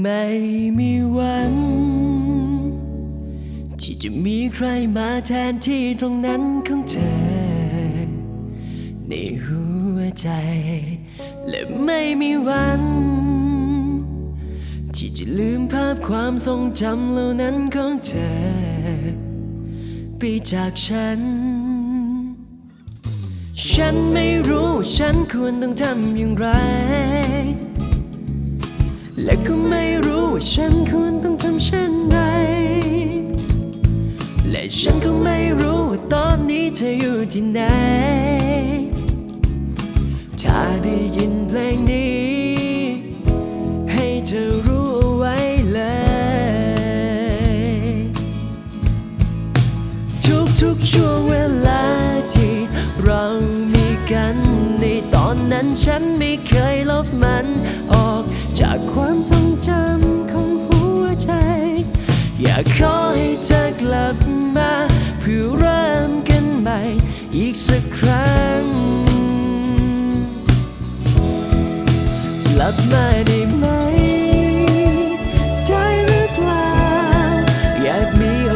ไม่มีวัน ที่จะมีใครมาแทนที่ตรงนั้นของเธอ ในหัวใจ และไม่มีวัน ที่จะลืมภาพความทรงจำเหล่านั้นของเธอ ไปจากฉัน ฉันไม่รู้ว่าฉันควรต้องทำอย่างไร และก็ไม่รู้ว่าฉันควรต้องทำเช่นไร และฉันก็ไม่รู้ว่าตอนนี้เธออยู่ที่ไหน ถ้าได้ยินเพลงนี้ ให้เธอรู้เอาไว้เลย ทุกๆช่วงเวลาที่เรามีกัน ในตอนนั้นฉันไม่เคยลบมันออก จากความทรงจำของหัวใจ อยากขอให้เธอกลับมา เพื่อเริ่มกันใหม่ อีกสักครั้ง กลับมาได้ไหมได้หรือเปล่าอยากมีโ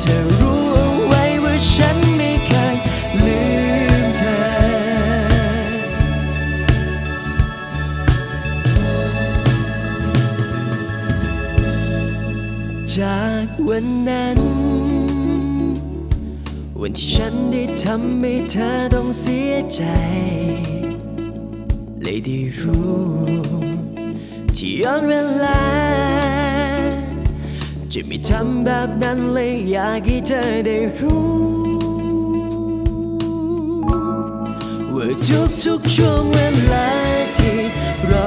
เธอรู้เอาไว้ว่าฉันไม่เคยลืมเธอ จากวันนั้น วันที่ฉันได้ทำให้เธอต้องเสียใจ เลยได้รู้ที่ย้อนเวลา จะไม่ทำแบบนั้นเลยอยากให้เธอได้รู้ ว่าทุกๆช่วงเวลาที่เรา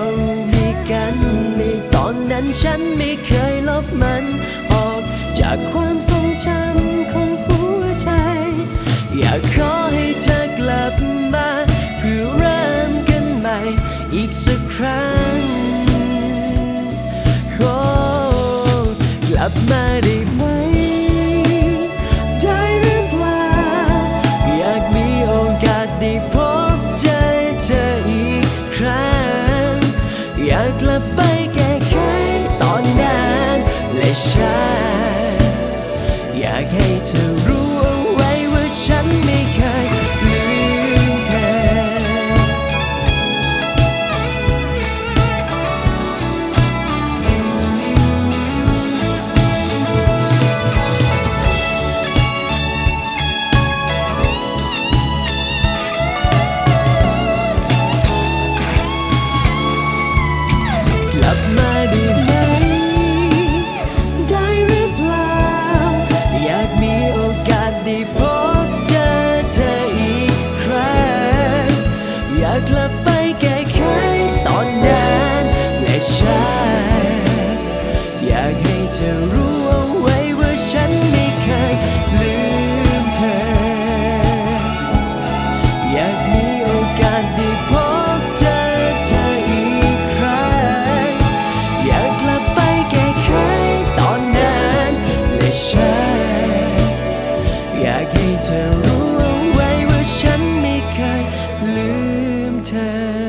มีกัน ในตอนนั้นฉันไม่เคยลบมัน ออกจากความทรงจำของหัวใจ อยากขอให้เธอกลับมาเพื่อเริ่มกันใหม่ อีกสักครั้ง มาได้ไหม ได้หรือเปล่า อยากมีโอกาสได้พบเจอเธออีกครั้ง อยากกลับไปแก้ไขตอนนั้นและฉันอยากให้เธอรู้เอาไว้ว่าฉันไม่เคยากลับไปแก้ไขตอนนั้นและฉันอยากให้เธอรู้ pretend.